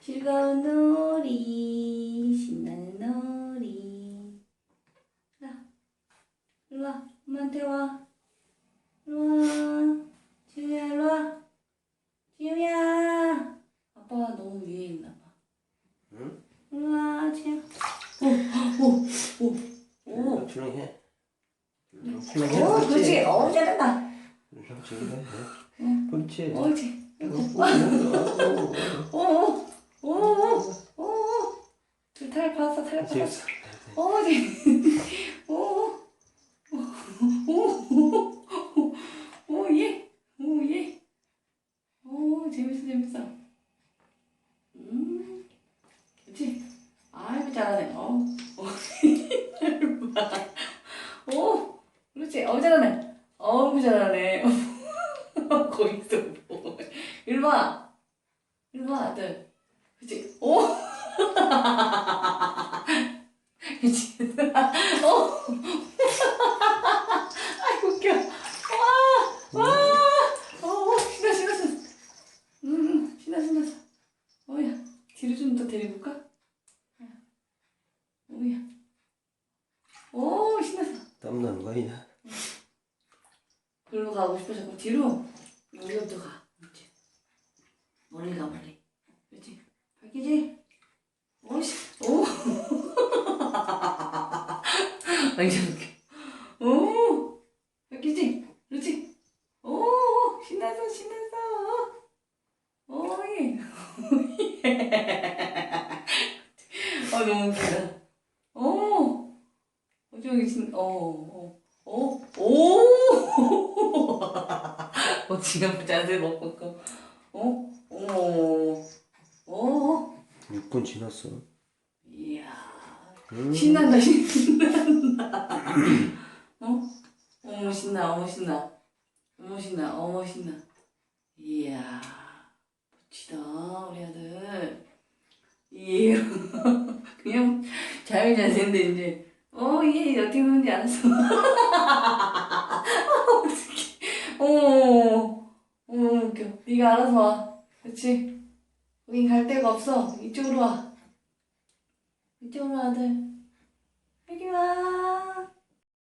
즐거운 놀이 신나는 놀이 자 일로 와 엄마한테 와 일로 와 지우야 일로 와 지우야 아빠가 너무 위에 있나 봐 응? 일로 와 지우 오오오오 조용히 해. 오, 조용히 해. 오, 그렇지. 어, 잘한다. 조용히 해. 응. 그렇지. 옳지. 오, 오, 오, 오, 오. 재밌어. 오, 네. 예. 오, 예. 오, 재밌어, 재밌어. 음. 어, 어. 오. 어, 뭐. 일로 와. 일로 와, 아들. 그치? 오! 어! 아이고, 웃겨. 와! 와! 어, 신나, 신나, 신나. 음, 신나, 신나. 어야, 뒤로 좀 더 데리고 올까? 오야. 오, 신났어. 땀 나는 거 아니야? 글로 가고 싶어 자꾸 뒤로 여기부터 가 그렇지 멀리 가 멀리 그렇지 밝히지 오씨 오 완전 웃겨 오 밝히지 그렇지 오 신났어 신났어 오예 아 너무 웃기다 오 어, 저기 진, 어, 어, 어, 오! 어, 지금 자세 못 바꿔. 어? 어머, 어? 6분 지났어. 이야. 음. 신난다, 신난다. 어? 어머, 신나, 어머, 신나. 어머, 신나, 어머, 신나. 이야. 멋지다, 우리 아들. 이야. 그냥 자유 자세인데, 이제. 어, 얘 어떻게 노는지 알았어. 어머, 어머, 웃겨. 네가 알아서 와. 그치? 거긴 갈 데가 없어. 이쪽으로 와. 이쪽으로 와, 아들. ペキュア